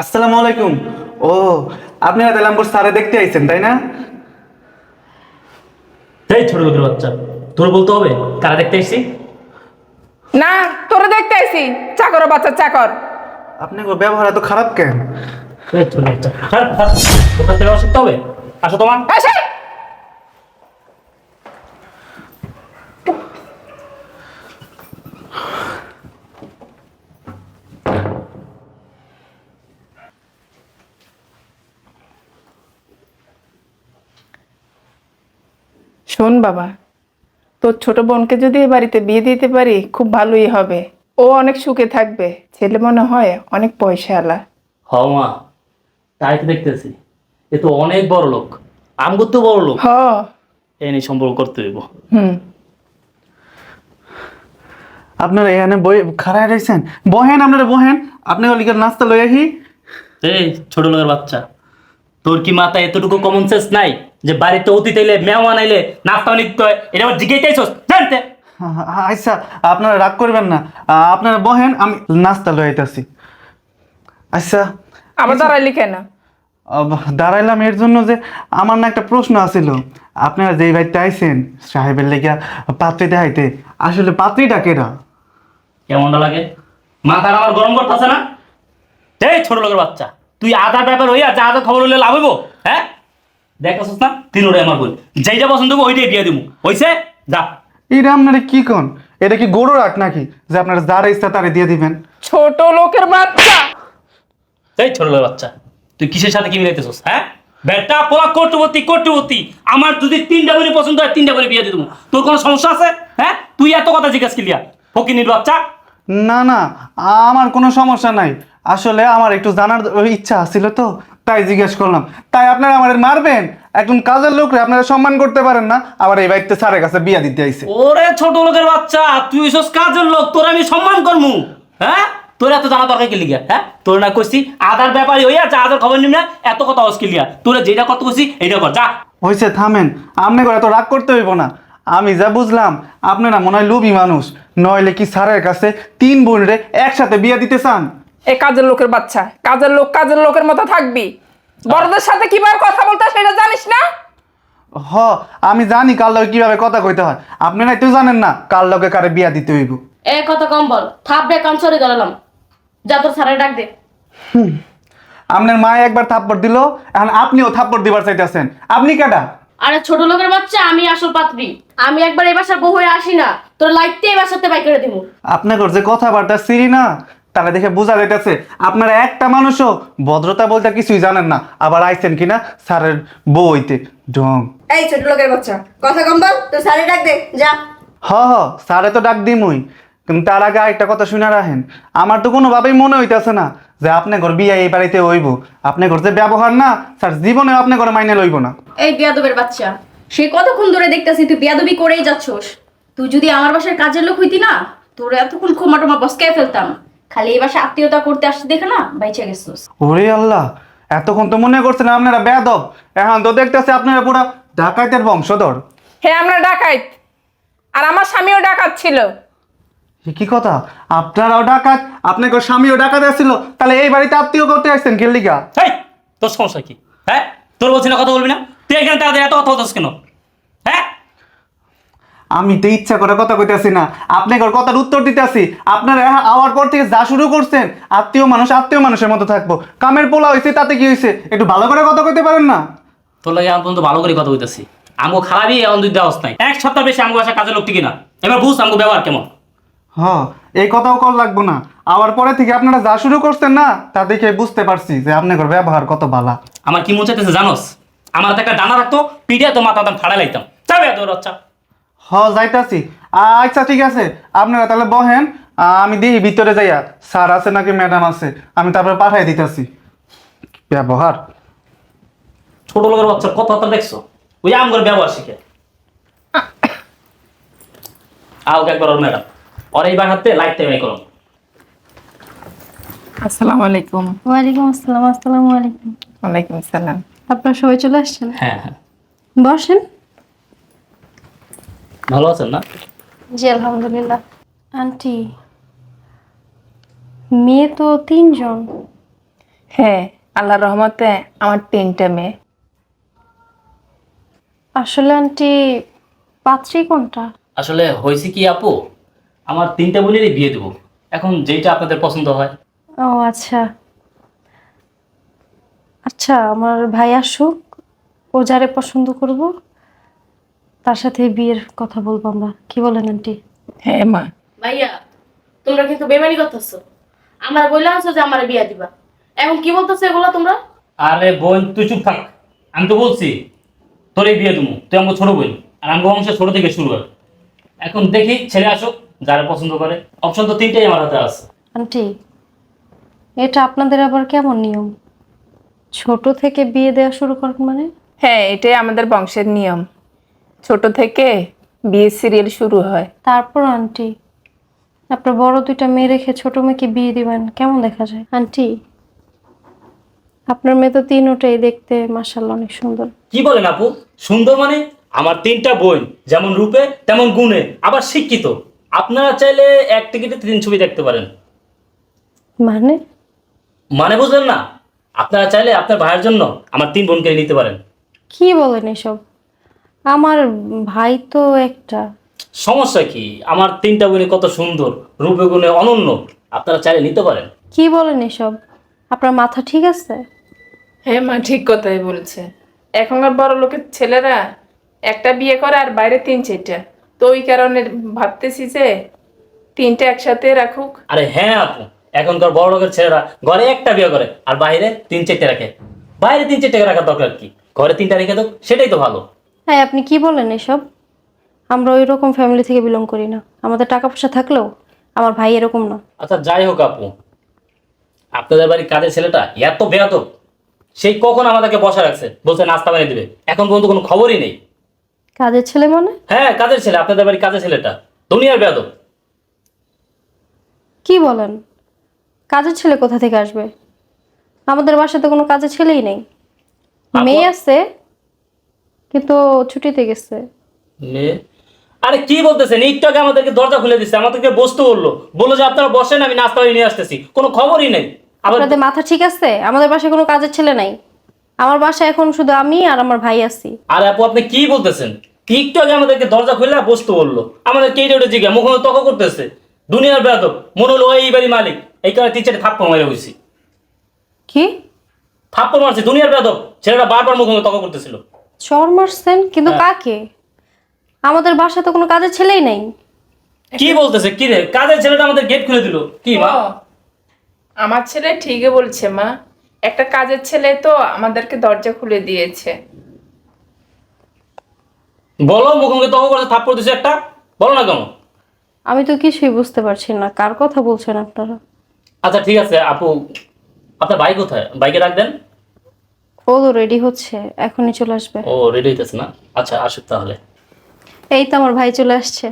আসসালামু আলাইকুম। ও আপনারা দেলামপুর সারে স্যারে দেখতে আইছেন তাই না? এই ছোট লোকের বাচ্চা তোর বলতে হবে কারা দেখতে আইছি? না তোরে দেখতে আইছি। চাকর বাচ্চা চাকর আপনার ব্যবহার এত খারাপ কেন? এই ছোট বাচ্চা খারাপ খারাপ তোমার থেকে অসুস্থ হবে? আসো তোমার। এসে শোন বাবা তোর ছোট বোনকে যদি এ বাড়িতে বিয়ে দিতে পারি খুব ভালোই হবে। ও অনেক সুখে থাকবে ছেলে মনে হয় অনেক পয়সাওয়ালা। হ মা তাই তো দেখতেছি। এ তো অনেক বড় লোক আমগুর তো বড় লোক। হ। এই নিয়ে সম্পর্ক করতে হইব। হুম। আপনারা এখানে বই খারাপ রয়েছেন বহেন আপনারা বহেন। আপনি ওলিকার নাস্তা লই আহি। এই ছোট লোকের বাচ্চা। তোর কি মাথায় এতটুকু কমন সেন্স নাই যে বাড়িতে অতীত এলে মেহমান আইলে নাস্তা নিতে হয়? এটা জিজ্ঞেস জানতে। আচ্ছা আপনারা রাগ করবেন না। আপনারা বহেন আমি নাস্তা লই আইতাছি। আচ্ছা আবার দাঁড়াইলি কেন? আব, দাঁড়াইলাম এর জন্য যে আমার না একটা প্রশ্ন আছিল। আপনারা যেই বাড়িতে আইছেন সাহেবের লেগা পাত্রী দেখাইতে আসলে পাত্রীটা কেরা কেমনটা লাগে? মাথার আমার গরম করতেছে না? এই ছোট লোকের বাচ্চা। তুই আধার ব্যাপার হইয়া যা আধার খবর হইলে লাভ হইব? হ্যাঁ? দেখতেছিস না? তিন ওটাই আমার বই। যেইটা পছন্দ করব ওইটাই দিয়ে দিব হইছে? যা। এটা আপনারা কি কন? এটা কি গরু রাখ নাকি? যে আপনারা যারা ইচ্ছা তারে দিয়ে দিবেন। ছোট লোকের বাচ্চা! এই ছোট লোকের বাচ্চা তুই কিসের সাথে কি মিলাইতেছিস হ্যাঁ? বেটা পোলা কোর্টবর্তী কোর্টবর্তী আমার যদি তিনটা বলে পছন্দ হয় তিনটা বলে বিয়ে দিয়ে দেবো তোর কোনো সমস্যা আছে হ্যাঁ? তুই এত কথা জিজ্ঞাসা কিলিয়া ফকিনির বাচ্চা না না আমার কোনো সমস্যা নাই। আসলে আমার একটু জানার ইচ্ছা ছিল তো তাই জিজ্ঞেস করলাম। তাই আপনারা আমাদের মারবেন? একজন কাজের লোকরে আপনারা সম্মান করতে পারেন না। আবার এই বাড়িতে স্যারের কাছে বিয়া দিতে আইছে। ওরে ছোট লোকের বাচ্চা তুই হইছস কাজের লোক তোর আমি সম্মান করমু। হ্যাঁ? তোর এত জানা দরকার কি লিগা? হ্যাঁ? তোর না কইছি আধার ব্যাপারে হইয়া যা আধার খবর নিম না এত কথা অস্কি লিগা? তোরা যেটা করতে কইছি এইটা কর যা। হইছে থামেন। আপনি করে এত রাগ করতে হইব না। আমি যা বুঝলাম আপনারা মনে হয় লোভী মানুষ। নইলে কি স্যারের কাছে তিন বোনরে একসাথে বিয়া দিতে চান? এ কাজের লোকের বাচ্চা। কাজের লোক কাজের লোকের মতো থাকবি। বড়দের সাথে কীভাবে কথা বলতে হয় সেটা জানিস না? হ আমি জানি কার লগে কীভাবে কথা কইতে হয়। আপনারা তো জানেন না কার লগে কারে বিয়া দিতে হইব। এ কথা কম বল। থাপ ডে কান সরে গেলাম যা তোর স্যারের ডাক দে। আপনার মা একবার থাপ্পড় দিল এখন আপনিও থাপ্পড় দিবার চাইতেছেন। আপনি কেডা? আরে ছোট লোকের বাচ্চা আমি আসল পাত্রী। আমি একবার এই বাসার বউ হয়ে আসি না। তোর লাইটতে এই বাসাতে বাই করে দিব আপনার যে কথাবার্তা সিরি না তারা দেখে বোঝা যাইতেছে আপনারা একটা মানুষও ভদ্রতা বলতে কিছুই জানেন না। আবার আইছেন কিনা? স্যারের বউ হইতে ডং। এই ছোট লোকের বাচ্চা কথা কম বল তোর স্যারে ডাক দে যা। হ হ স্যারে তো ডাক দিমই। কিন্তু তার আগে একটা কথা শুনে রাখেন। আমার তো কোনোভাবেই মনে হইতেছে না যে আপনি ঘর বিয়ে এই বাড়িতে হইব। আপনি ঘর যে ব্যবহার না স্যার জীবনে আপনি ঘরে মাইনে লইব না। এই বিয়াদবের বাচ্চা সে কতক্ষণ ধরে দেখতেছি তুই বিয়াদবি করেই যাচ্ছস? তুই যদি আমার বাসার কাজের লোক হইতি না তোর এতক্ষণ ক্ষমা টমা বসকায় ফেলতাম। খালি এই বাসায় আত্মীয়তা করতে আসতে দেখে না বাইচে গেছিস ওরে আল্লাহ এতক্ষণ তো মনে করছেন আপনারা বেদব এখন তো দেখতেছে আপনারা পুরা ডাকাইতের বংশধর। হ্যাঁ আমরা ডাকাইত। আর আমার স্বামীও ডাকাত ছিল। এ কি কথা? আপনারাও ডাকাত আপনাকে স্বামীও ডাকাত আসছিল তাহলে এই বাড়িতে আত্মীয় করতে আসছেন কেলিকা এই তোর সমস্যা কি? হ্যাঁ? তোর বলছি না কথা বলবি না? তুই এখানে তাদের এত কথা হতাস কেন? আমি তো ইচ্ছা করে কথা কইতাছি না। আপনাকে কথার উত্তর দিতেছি। আপনারা আওয়ার পর থেকে যা শুরু করছেন আত্মীয় মানুষ আত্মীয় মানুষের মতো থাকব। কামের পোলা হয়েছে তাতে কি হয়েছে একটু ভালো করে কথা কইতে পারেন না? তোর লাগে এখন পর্যন্ত ভালো করে কথা বলতেছি আমগো খারাপই এমন দুই দেওয়া নাই। এক সপ্তাহ বেশি আমগো বাসা কাজের লোক টিকি না। এবার বুঝ আমগো ব্যবহার কেমন। হ এই কথাও কল লাগবো না। আওয়ার পরে থেকে আপনারা যা শুরু করছেন না তা দেখে বুঝতে পারছি যে আপনাদের ব্যবহার কত ভালা আমার কি মন চাইতেছে জানোস? আমার হাতে একটা ডানা রাখতো পিঠে তো মাথা ফাড়া লাইতাম। যাবে তোর বাচ্চা হ যাইতাছি। আচ্ছা ঠিক আছে। আপনারা তাহলে বহেন আমি দিই ভিতরে যাইয়া স্যার আছে নাকি ম্যাডাম আছে আমি তারপরে পাঠাই দিতেছি। ব্যবহার। ছোট লোকের বাচ্চার কথা তো দেখছ? ওই আমগর ব্যবহার শিখে। আও একবার ওর ম্যাডাম। ওর এইবার হাতে লাইট টাইম করো। আসসালামু আলাইকুম। ওয়ালাইকুম আসসালাম আসসালামু আলাইকুম। ওয়ালাইকুম আসসালাম। আপনারা সবাই চলে আসছেন? হ্যাঁ হ্যাঁ। বসেন। ভালো আছেন না? জি আলহামদুলিল্লাহ। আন্টি মেয়ে তো তিনজন। হ্যাঁ আল্লাহ রহমতে আমার তিনটা মেয়ে। আসলে আন্টি পাত্রী কোনটা? আসলে হয়েছে কি আপু আমার তিনটা বোনেরই বিয়ে দেবো। এখন যেটা আপনাদের পছন্দ হয়। ও আচ্ছা। আচ্ছা আমার ভাই আসুক ও যারে পছন্দ করব। তার সাথে বিয়ের কথা বলব আমরা। কি বলেন আন্টি? হ্যাঁ মা। ভাইয়া তোমরা কিন্তু বেমানি করতেছো। আমার বললে আছো যে আমার বিয়া দিবা। এখন কি বলতেছো এগুলো তোমরা? আরে বোন তুই চুপ থাক। আমি তো বলছি তোর এই বিয়ে দেবো তুই আমার ছোট বোন আর আমার বংশ ছোট থেকে শুরু হয় এখন দেখি ছেলে আসুক যারা পছন্দ করে। অপশন তো তিনটাই আমার হাতে আছে। আন্টি এটা আপনাদের আবার কেমন নিয়ম? ছোট থেকে বিয়ে দেওয়া শুরু করেন মানে? হ্যাঁ এটাই আমাদের বংশের নিয়ম। ছোট থেকে বিয়ে সিরিয়াল শুরু হয়। তারপর আন্টি? আপনার বড় দুইটা মেয়ে রেখে ছোট মেয়েকে বিয়ে দিবেন কেমন দেখা যায়? আন্টি? আপনার মেয়ে তো তিনোটাই দেখতে মাসাল্লাহ অনেক সুন্দর। কি বলেন আপু? সুন্দর মানে? আমার তিনটা বোন যেমন রূপে তেমন গুণে আবার শিক্ষিত। আপনারা চাইলে এক টিকিটে তিন ছবি দেখতে পারেন। মানে? মানে বুঝলেন না? আপনারা চাইলে আপনার ভাইয়ের জন্য আমার তিন বোনকে নিতে পারেন। কি বলেন এসব? আমার ভাই তো একটা। সমস্যা কি? আমার তিনটা বোনে কত সুন্দর রূপে গুণে অনন্য। আপনারা চাইলে নিতে পারেন। কি বলেন এসব? আপনার মাথা ঠিক আছে? হ্যাঁ মা ঠিক কথাই বলছে। এখনকার বড় লোকের ছেলেরা একটা বিয়ে করে আর বাইরে তিন চারটা। তো ওই কারণে ভাবতেছি যে তিনটা একসাথে রাখুক। আরে হ্যাঁ আপু এখনকার বড় লোকের ছেলেরা ঘরে একটা বিয়ে করে আর বাইরে তিন চারটে রাখে। বাইরে তিন চারটে রাখার দরকার কি? ঘরে তিনটা রেখে দাও সেটাই তো ভালো। হ্যাঁ আপনি কি বলেন এসব? আমরা ওই রকম ফ্যামিলি থেকে বিলং করি না। আমাদের টাকা পয়সা থাকলেও আমার ভাই এরকম না। আচ্ছা যাই হোক আপু। আপনাদের বাড়ির কাজের ছেলেটা এত বেয়াদব সেই কখন আমাদেরকে বসা রাখছে? বলছে নাস্তা বানিয়ে দিবে। এখন পর্যন্ত কোনো খবরই নেই। কাজের ছেলে মানে? হ্যাঁ কাজের ছেলে আপনাদের বাড়ির কাজের ছেলেটা। দুনিয়ার বেয়াদব। কি বলেন? কাজের ছেলে কোথা থেকে আসবে? আমাদের বাসায় তো কোনো কাজের ছেলেই নেই। মেয়ে আছে কিন্তু ছুটিতে গেছে। আরে কি বলতেছেন? একটু আগে আমাদেরকে দরজা খুলে দিচ্ছে আমাদেরকে বসতে বলল। বলল যে আপনারা বসেন আমি নাস্তা নিয়ে আসতেছি। কোনো খবরই নেই। আপনাদের মাথা ঠিক আছে? আমাদের বাসায় কোনো কাজের ছেলে নাই। আমার বাসায় এখন শুধু আমি আর আমার ভাই আছি। আর আপু আপনি কি বলতেছেন? একটু আগে আমাদেরকে দরজা খুলে বসতে বলল। আমাদের কে এটা জিজ্ঞা মুখ তক করতেছে। দুনিয়ার বেয়াদব মনে হলো এই বাড়ি মালিক। এই কারণে টিচারে থাপ্পড় মারে হয়েছি কি? থাপ্পড় মারছে দুনিয়ার বেয়াদব। ছেলেটা বারবার মুখ তক করতেছিল। চর মারছেন কিন্তু কাকে? আমাদের বাসায় তো কোনো কাজের ছেলেই নাই। কি বলতেছে? কি রে? কাজের ছেলেটা আমাদের গেট খুলে দিল। কি মা? আমার ছেলে ঠিকই বলছে মা। একটা কাজের ছেলে তো আমাদেরকে দরজা খুলে দিয়েছে। বলো মুখোমুখি তক করছে থাপ্পড় দিছে একটা। বলো না কেন? আমি তো কিছুই বুঝতে পারছি না। কার কথা বলছেন আপনারা? আচ্ছা ঠিক আছে আপু। আপনার বাইক কোথায়? বাইকে রাখ দেন। ও তো রেডি হচ্ছে এখনই চলে আসবে। ও রেডি হইতেছে না? আচ্ছা আসুক তাহলে। এই তো আমার ভাই চলে আসছে।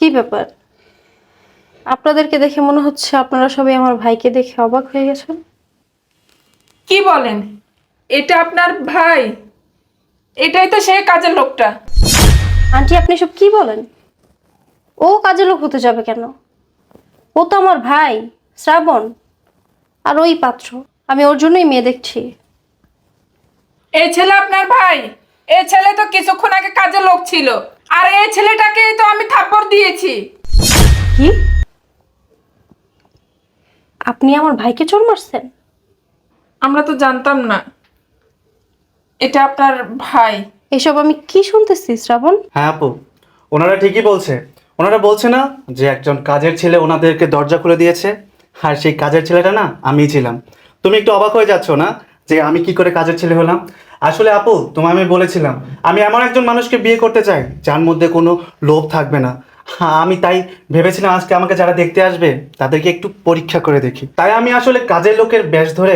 কি ব্যাপার? আপনাদেরকে দেখে মনে হচ্ছে আপনারা সবাই আমার ভাইকে দেখে অবাক হয়ে গেছেন। কি বলেন? এটা আপনার ভাই? এটাই তো সেই কাজের লোকটা। আন্টি আপনি সব কি বলেন? ও কাজের লোক হতে যাবে কেন? ও তো আমার ভাই শ্রাবণ। আর ওই পাত্র আমি ওর জন্যই মেয়ে দেখছি। এই ছেলে আপনার ভাই এই ছেলে তো কিছুক্ষণ আগে কাজে লোক ছিল আর এই ছেলেটাকে তো আমি থাপ্পড় দিয়েছি। কি? আপনি আমার ভাইকে চোর মারছেন? আমরা তো জানতাম না এটা আপনার ভাই। এসব আমি কি শুনতেছি শ্রাবণ? হ্যাঁ আপু ওনারা ঠিকই বলছে। ওনারা বলছে না যে একজন কাজের ছেলে ওনাদেরকে দরজা খুলে দিয়েছে, আর সেই কাজের ছেলেটা না আমিই ছিলাম। তুমি একটু অবাক হয়ে যাচ্ছ না যে আমি কি করে কাজের ছেলে হলাম? আসলে আপু, তোমায় আমি বলেছিলাম, আমি এমন একজন মানুষকে বিয়ে করতে চাই যার মধ্যে কোনো লোভ থাকবে না। হ্যাঁ আমি তাই ভেবেছিলাম আজকে আমাকে যারা দেখতে আসবে, তাদেরকে একটু পরীক্ষা করে দেখি। তাই আমি আসলে কাজের লোকের বেশ ধরে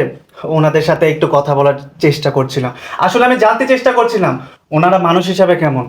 ওনাদের সাথে একটু কথা বলার চেষ্টা করছিলাম। আসলে আমি জানতে চেষ্টা করছিলাম, ওনারা মানুষ হিসাবে কেমন?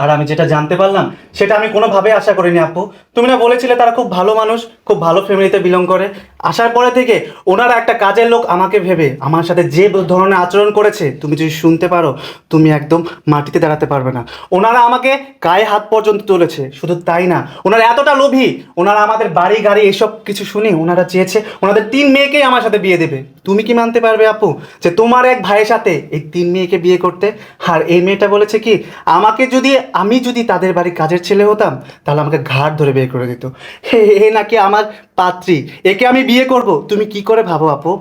আর আমি যেটা জানতে পারলাম, সেটা আমি কোনোভাবে আশা করিনি আপু। তুমি না বলেছিলে তারা খুব ভালো মানুষ, খুব ভালো ফ্যামিলিতে বিলং করে। আসার পরে থেকে ওনারা একটা কাজের লোক আমাকে ভেবে আমার সাথে যে ধরনের আচরণ করেছে, তুমি যদি শুনতে পারো, তুমি একদম মাটিতে দাঁড়াতে পারবে না। ওনারা আমাকে গায়ে হাত পর্যন্ত তুলেছে, শুধু তাই না, ওনারা এতটা লোভী, ওনারা আমাদের বাড়ি, গাড়ি, এসব কিছু শুনে ওনারা চেয়েছে, ওনাদের তিন মেয়েকেই আমার সাথে বিয়ে দেবে। তুমি কি মানতে পারবে আপু, যে তোমার এক ভাইয়ের সাথে এই তিন মেয়েকে বিয়ে করতে? আর এই মেয়েটা বলেছে কি, আমাকে যদি আমি যদি তাদের বাড়ি কাজের ছেলে হতাম, তাহলে আমাকে ঘাট ধরে বের করে দিত। হে এ নাকি আমার পাত্রী? একে আমি বিয়ে করব। তুমি কি করে ভাবো আপু?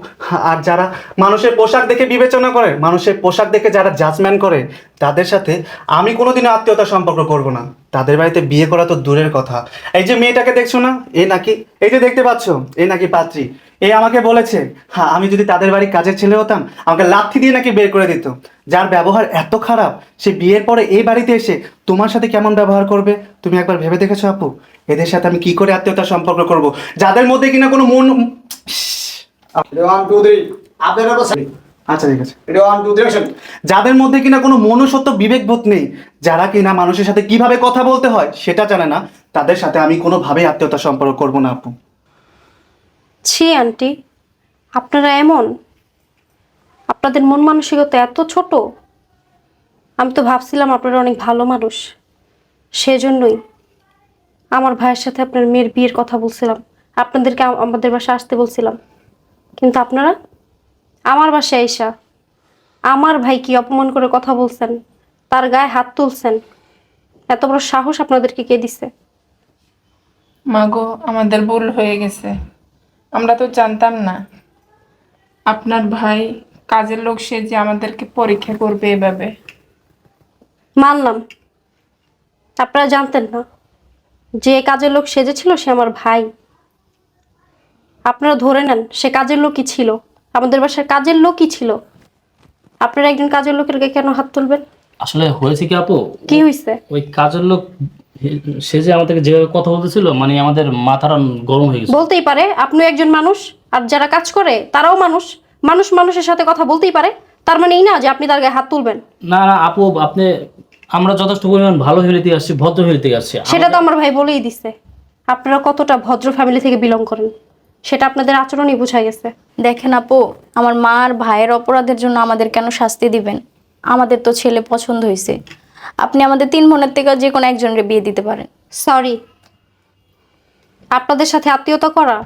আর যারা মানুষের পোশাক দেখে বিবেচনা করে, মানুষের পোশাক দেখে যারা জাজমেন্ট করে, তাদের সাথে আমি কোনোদিনও আত্মীয়তা সম্পর্ক করব না। তাদের বাড়িতে বিয়ে করা তো দূরের কথা। এই যে মেয়েটাকে দেখছ না? এ নাকি, এই যে দেখতে পাচ্ছ, এ নাকি পাত্রী। এ আমাকে বলেছে হ্যাঁ আমি যদি তাদের বাড়ি কাজের ছেলে হতাম আমাকে লাথি দিয়ে নাকি বের করে দিত। যার ব্যবহার এত খারাপ সে বিয়ের পরে এই বাড়িতে এসে তোমার সাথে কেমন ব্যবহার করবে? তুমি একবার ভেবে দেখেছ আপু? এদের সাথে আমি কি করে আত্মীয়তার সম্পর্ক করব? যাদের মধ্যে কিনা কোনো মন আচ্ছা ঠিক আছে। যাদের মধ্যে কিনা কোনো মনুষ্যত্ব বিবেকবোধ নেই যারা কিনা মানুষের সাথে কীভাবে কথা বলতে হয় সেটা জানে না তাদের সাথে আমি কোনোভাবেই আত্মীয়তা সম্পর্ক করব না আপু। ছি, আন্টি। আপনারা এমন? আপনাদের মন মানসিকতা এত ছোট? আমি তো ভাবছিলাম আপনারা অনেক ভালো মানুষ। সেজন্যই আমার ভাইয়ের সাথে আপনার মেয়ের বিয়ের কথা বলছিলাম। আপনাদেরকে আমাদের বাসায় আসতে বলছিলাম। কিন্তু আপনারা? আমার বাসায় আইসা আমার ভাই কি অপমান করে কথা বলছেন? তার গায়ে হাত তুলছেন? এত বড় সাহস আপনাদেরকে কে দিছে? মাগো, আমাদের ভুল হয়ে গেছে। আমরা তো জানতাম না। আপনার ভাই কাজের লোক সে যে আমাদেরকে পরীক্ষা করবে এভাবে। মানলাম। আপনারা জানতেন না। যে কাজের লোক সেজেছিল সে আমার ভাই। আপনারা ধরে নেন সে কাজের লোকই ছিল। আমাদের বাসার কাজের লোকই ছিল। আপনারা একজন কাজের লোকের গায়ে কেন হাত তুলবেন? আসলে হয়েছে কি আপু? কি হয়েছে ওই কাজের লোক সে যে আমাদেরকে যেভাবে কথা বলতেছিল মানে আমাদের মাথাটা গরম হয়ে গেছে। বলতেই পারে আপনি একজন মানুষ আর যারা কাজ করে তারাও মানুষ। মানুষ মানুষের সাথে কথা বলতেই পারে। তার মানে এই না যে আপনি তার গায়ে হাত তুলবেন। না না আপু আপনি আমরা যথেষ্ট পরিমাণ ভালো ফেলে থেকে আসছি ভদ্র ফেলে থেকে আসছি। সেটা তো আমার ভাই বলেই দিছে। আপনারা কতটা ভদ্র ফ্যামিলি থেকে বিলং করেন? সেটা আপনাদের আচরণই বোঝা গেছে। দেখেন আপু আমার মা আর ভাইয়ের অপরাধের জন্য আমাদের কেন শাস্তি দিবেন? আমাদের তো ছেলে পছন্দ হয়েছে আপনি আমাদের তিন বোনের থেকে যে কোনো একজনের বিয়ে দিতে পারেন। সরি। আপনাদের সাথে আত্মীয়তা করা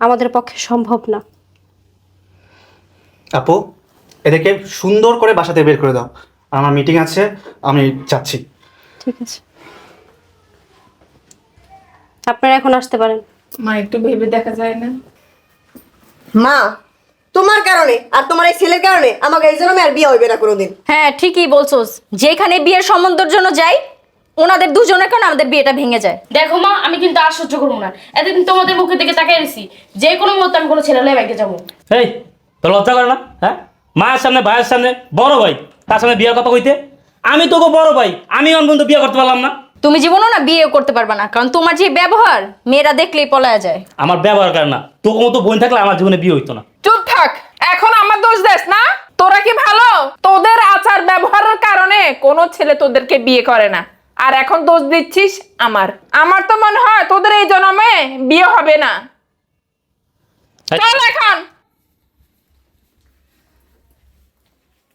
আমাদের পক্ষে সম্ভব না। আপু এদেরকে সুন্দর করে বাসাতে বের করে দাও। আমার মিটিং আছে আমি যাচ্ছি। ঠিক আছে। আপনারা এখন আসতে পারেন। মা একটু ভেবে দেখা যায় না? মা তোমার কারণে আর তোমার এই ছেলের কারণে আমাকে এই জন্য আর বিয়ে হইবে না কোনোদিন। হ্যাঁ ঠিকই বলছোস। যেখানে বিয়ের সম্বন্ধের জন্য যাই ওনাদের দুজনের কারণে আমাদের বিয়েটা ভেঙে যায়। দেখো মা আমি কিন্তু আর সহ্য করব না। এতদিন তোমাদের মুখের দিকে তাকিয়ে রয়েছি। যে কোনো মুহূর্তে আমি কোনো ছেলে বাইকে যাব। এই তো লজ্জা করে না? হ্যাঁ? মায়ের সামনে ভাইয়ের সামনে বড় ভাই তার সামনে বিয়ের কথা কইতে? আমি তোকে বড় ভাই আমি অন পর্যন্ত বিয়ে করতে পারলাম না। তুমি জীবনও না বিয়ে করতে পারবে না কারণ তোমার যে ব্যবহার মেয়েরা দেখলেই পলায়া যায়। আমার ব্যবহার করে না। তোকে মতো বোন থাকলে আমার জীবনে বিয়ে হইতো না। চুপ থাক এখন আমার দোষ দেশ না? তোরা কি ভালো? তোদের আচার ব্যবহারের কারণে কোনো ছেলে তোদেরকে বিয়ে করে না। আর এখন দোষ দিচ্ছিস আমার। আমার তো মনে হয় তোদের এই জন্মে বিয়ে হবে না। চল এখন।